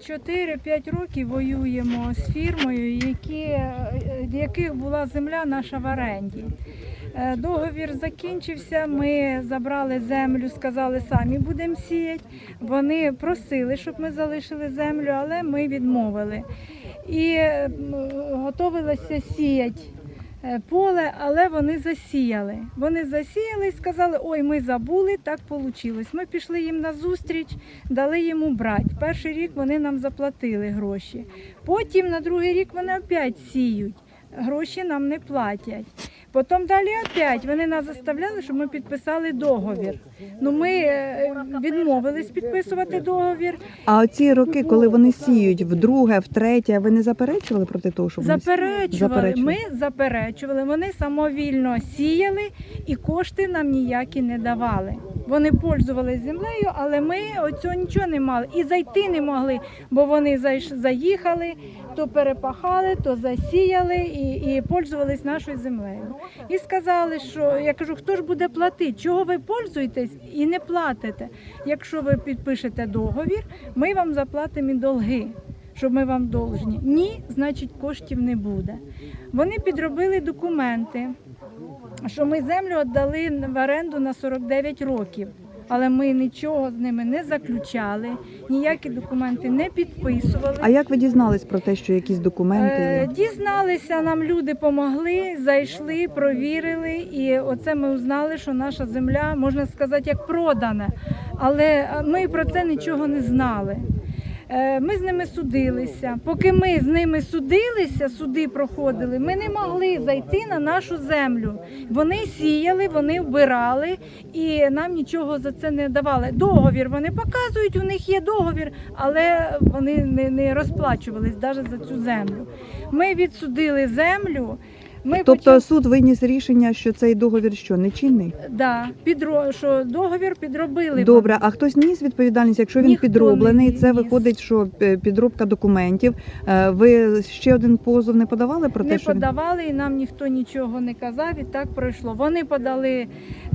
4-5 років воюємо з фірмою, які, яких була земля наша в оренді. Е, Договір закінчився, ми забрали землю, сказали, самі будемо сіяти. Вони просили, щоб ми залишили землю, але ми відмовили. І м, сіяти поле, але вони засіяли. Вони засіяли і сказали, ой, ми забули, так вийшло. Ми пішли їм на зустріч, дали йому брати. Перший рік вони нам заплатили гроші. Потім на другий рік вони опять сіють. Гроші нам не платять. Потім далі опять вони нас заставляли, щоб ми підписали договір. Ну ми е, відмовились підписувати договір. А оці роки, коли вони сіють вдруге, втретє, ви не заперечували проти того, щоб вони Заперечували. Заперечували. Ми заперечували. Вони самовільно сіяли і кошти нам ніякі не давали. Вони пользувалися землею, але ми оцього нічого не мали. І зайти не могли, бо вони заїхали, то перепахали, то засіяли і, і пользувались нашою землею. І сказали, що я кажу, хто ж буде платити? Чого ви пользуєтесь і не платите? Якщо ви підпишете договір, ми вам заплатимо і долги що ми вам должні. Ні, значить коштів не буде. Вони підробили документи, що ми землю віддали в оренду на 49 років. Але ми нічого з ними не заключали, ніякі документи не підписували. А як ви дізнались про те, що якісь документи Е. Дізналися, нам люди допомогли, зайшли, провірили, і оце ми узнали, що наша земля, можна сказати, як продана. Але ми про це нічого не знали. Е, Ми з ними судилися. Поки ми з ними судилися, суди проходили, ми не могли зайти на нашу землю. Вони сіяли, вони вбирали і нам нічого за це не давали. Договір вони показують, у них є договір, але вони не, розплачувались навіть за цю землю. Ми відсудили землю. Ми Тобто почали- суд виніс рішення, що цей договір що нечинний? да, підро... що договір підробили. Добре, а хтось ніс відповідальність, якщо він Ніхто підроблений, це виходить, що е, підробка документів. Е, Ви ще один позов не подавали про не те, що він- подавали, і нам ніхто нічого не казав, і так пройшло. Вони подали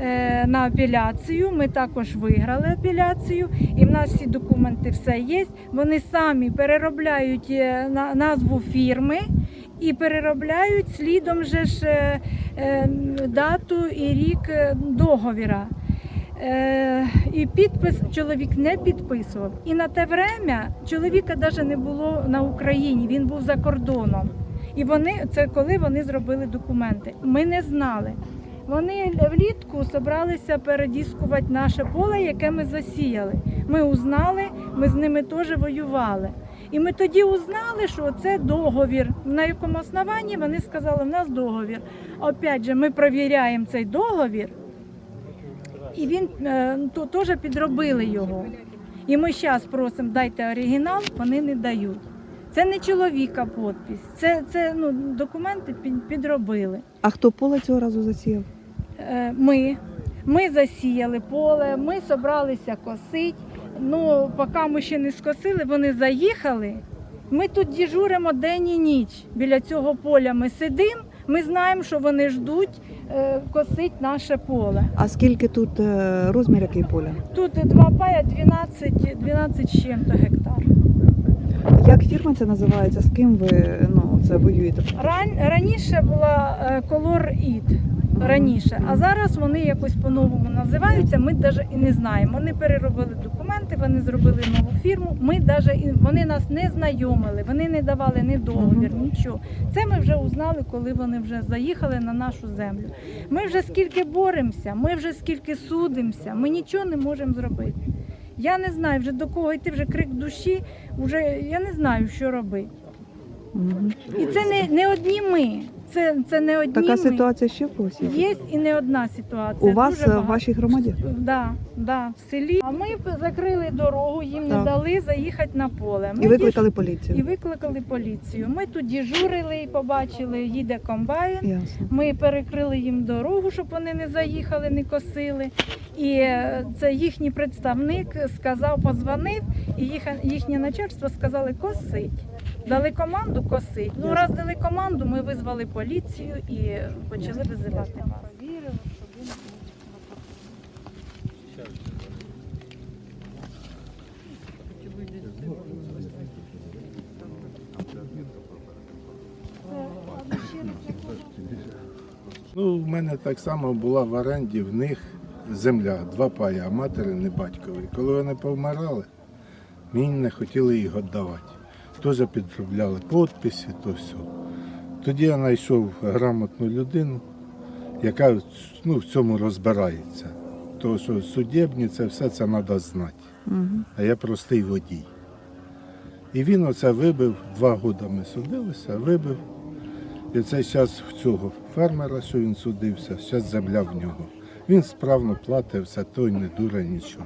е, на апеляцію. Ми також виграли апеляцію, і в нас всі документи все є. Вони самі переробляють е, на, назву фірми. І переробляють слідом же ж е, е, дату і рік е, договіра. І підпис чоловік не підписував. І на те время чоловіка навіть не було на Україні, він був за кордоном. І вони це коли вони зробили документи. Ми не знали. Вони влітку зібралися передіскувати наше поле, яке ми засіяли. Ми узнали, ми з ними теж воювали. І ми тоді узнали, що це договір. На якому основанні вони сказали, що в нас договір. Опять же, ми перевіряємо цей договір, і він е, то теж підробили його. І ми зараз просимо, дайте оригінал, вони не дають. Це не чоловіка підпис, це, це ну, документи підробили. А хто поле цього разу засіяв? Е, Ми, ми засіяли поле, ми зібралися косити. Ну, поки ми ще не скосили, вони заїхали. Ми тут дежуримо день і ніч. Біля цього поля ми сидимо, ми знаємо, що вони ждуть е, косить наше поле. А скільки тут е, розмір який поля? Тут два пая 12, 12 з чим-то гектар. Як фірма це називається? З ким ви ну це воюєте? Ран, раніше була е, Color It, раніше, а зараз вони якось по-новому називаються. Ми навіть і не знаємо. Вони переробили документи, вони зробили нову фірму. Ми даже і вони нас не знайомили, вони не давали ні договір, нічого. Це ми вже узнали, коли вони вже заїхали на нашу землю. Ми вже скільки боремося, ми вже скільки судимося, ми нічого не можемо зробити. Я не знаю вже до кого йти, вже крик душі, вже я не знаю, що робити. І це не, не одні ми. Це, це не одні Така ми. ситуація ще в когось є? Є і не одна ситуація. У вас е, в вашій громаді? Да, да, в селі. А ми закрили дорогу, їм не Так. дали заїхати на поле. Ми І викликали діж- і поліцію. викликали поліцію. Ми тут дежурили і побачили, їде комбайн. Ясно. Ми перекрили їм дорогу, щоб вони не заїхали, не косили. І е, це їхній представник сказав, позвонив, і їх, їхнє начальство сказали косить. Дали команду косити. Ну раз дали команду, ми визвали поліцію і почали визивати. вас. Ну, в мене так само була в оренді в них земля, два пая, а матері не батькові. Коли вони повмирали, мені не хотіли їх віддавати. Теж підробляли підписи, то все. Тоді я знайшов грамотну людину, яка ну, в цьому розбирається. Тому що судебні це все це треба знати. Угу. А я простий водій. І він оце вибив, два роки ми судилися, вибив. І це зараз в цього фермера, що він судився, зараз земля в нього. Він справно платить все, той не дуре нічого.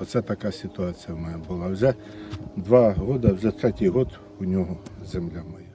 Оце така ситуація в мене була. Вже два роки, вже третій год у нього земля моя.